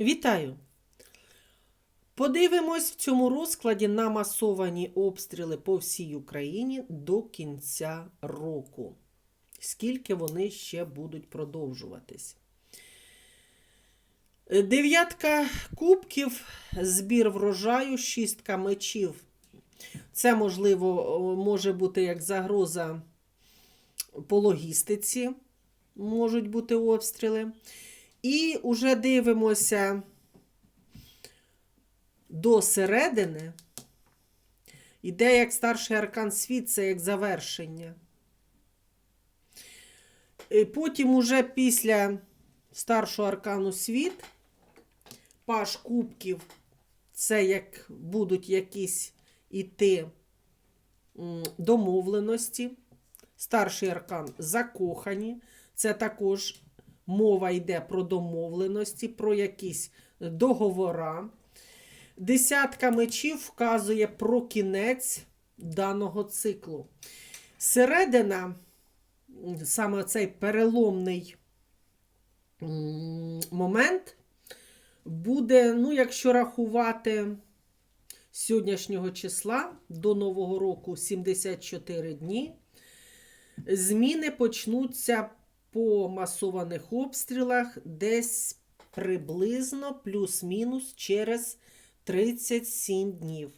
Вітаю! Подивимось в цьому розкладі на масовані обстріли по всій Україні до кінця року. Скільки вони ще будуть продовжуватись? Дев'ятка кубків, збір врожаю, шістка мечів. Це, можливо, може бути як загроза по логістиці, можуть бути обстріли. І вже дивимося до середини. Іде як старший аркан світ, це як завершення. І потім уже після старшого аркану світ, паш кубків, це як будуть якісь іти домовленості. Старший аркан закохані. Це також мова йде про домовленості, про якісь договора. Десятка мечів вказує про кінець даного циклу. Середина, саме цей переломний момент, буде, ну, якщо рахувати з сьогоднішнього числа до Нового року 74 дні. Зміни почнуться по масованих обстрілах десь приблизно плюс-мінус через 37 днів.